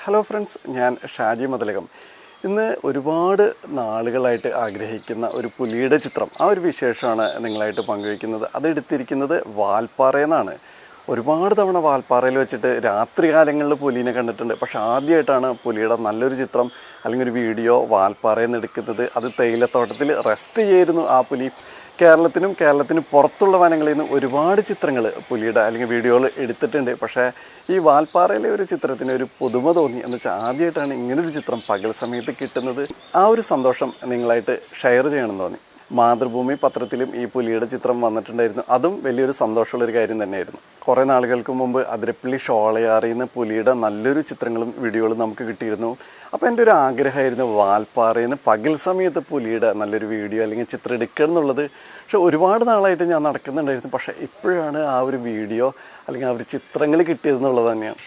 Hello friends ഞാൻ ഷാജി മതലകം. ഇന്ന് ഒരുപാട് നാളുകളായിട്ട് ആഗ്രഹിക്കുന്ന ഒരു പുലിയുടെ ചിത്രം ആ ഒരു വിശേഷമാണ് നിങ്ങളായിട്ട് പങ്കുവയ്ക്കുന്നത്. അതെടുത്തിരിക്കുന്നത് വാൽപ്പാറയെന്നാണ് ഒരുപാട് തവണ വാൽപ്പാറയിൽ വെച്ചിട്ട് രാത്രികാലങ്ങളിൽ പുലിനെ കണ്ടിട്ടുണ്ട്. പക്ഷെ ആദ്യമായിട്ടാണ് പുലിയുടെ നല്ലൊരു ചിത്രം അല്ലെങ്കിൽ ഒരു വീഡിയോ വാൽപ്പാറയിൽ നിന്ന് എടുക്കുന്നത്. അത് തേയിലത്തോട്ടത്തിൽ റെസ്റ്റ് ചെയ്യായിരുന്നു ആ പുലി. കേരളത്തിനും കേരളത്തിന് പുറത്തുള്ള വനങ്ങളിൽ നിന്ന് ഒരുപാട് ചിത്രങ്ങൾ പുലിയുടെ അല്ലെങ്കിൽ വീഡിയോകൾ എടുത്തിട്ടുണ്ട്. പക്ഷേ ഈ വാൽപ്പാറയിലെ ഒരു ചിത്രത്തിന് ഒരു പുതുമ തോന്നി. എന്ന് വെച്ചാൽ ആദ്യമായിട്ടാണ് ഇങ്ങനൊരു ചിത്രം പകൽ സമയത്ത് കിട്ടുന്നത്. ആ ഒരു സന്തോഷം നിങ്ങളായിട്ട് ഷെയർ ചെയ്യണമെന്ന് തോന്നി. മാതൃഭൂമി പത്രത്തിലും ഈ പുലിയുടെ ചിത്രം വന്നിട്ടുണ്ടായിരുന്നു. അതും വലിയൊരു സന്തോഷമുള്ളൊരു കാര്യം തന്നെയായിരുന്നു. കുറേ നാളുകൾക്ക് മുമ്പ് അതിരപ്പള്ളി ഷോളയാറിൽ നിന്ന് പുലിയുടെ നല്ലൊരു ചിത്രങ്ങളും വീഡിയോകളും നമുക്ക് കിട്ടിയിരുന്നു. അപ്പോൾ എന്റെ ഒരു ആഗ്രഹമായിരുന്നു വാൽപ്പാറയിൽ നിന്ന് പകൽ സമയത്ത് പുലിയുടെ നല്ലൊരു വീഡിയോ അല്ലെങ്കിൽ ചിത്രം എടുക്കുക എന്നുള്ളത്. പക്ഷെ ഒരുപാട് നാളായിട്ട് ഞാൻ നടക്കുന്നുണ്ടായിരുന്നു. പക്ഷേ ഇപ്പോഴാണ് ആ ഒരു വീഡിയോ അല്ലെങ്കിൽ ആ ഒരു ചിത്രങ്ങൾ കിട്ടിയതെന്നുള്ളത് തന്നെയാണ്.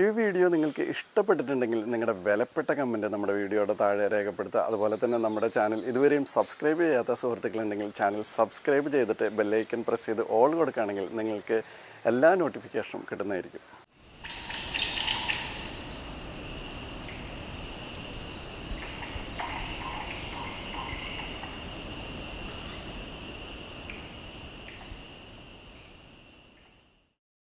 ഈ വീഡിയോ നിങ്ങൾക്ക് ഇഷ്ടപ്പെട്ടിട്ടുണ്ടെങ്കിൽ നിങ്ങളുടെ വിലപ്പെട്ട കമന്റ് നമ്മുടെ വീഡിയോയുടെ താഴെ രേഖപ്പെടുത്തുക. അതുപോലെ തന്നെ നമ്മുടെ ചാനൽ ഇതുവരെയും സബ്സ്ക്രൈബ് ചെയ്യാത്ത സുഹൃത്തുക്കളുണ്ടെങ്കിൽ ചാനൽ സബ്സ്ക്രൈബ് ചെയ്തിട്ട് ബെല്ലൈക്കൻ പ്രസ് ചെയ്ത് ഓൾ കൊടുക്കുകയാണെങ്കിൽ നിങ്ങൾക്ക് എല്ലാ നോട്ടിഫിക്കേഷനും കിട്ടുന്നതായിരിക്കും.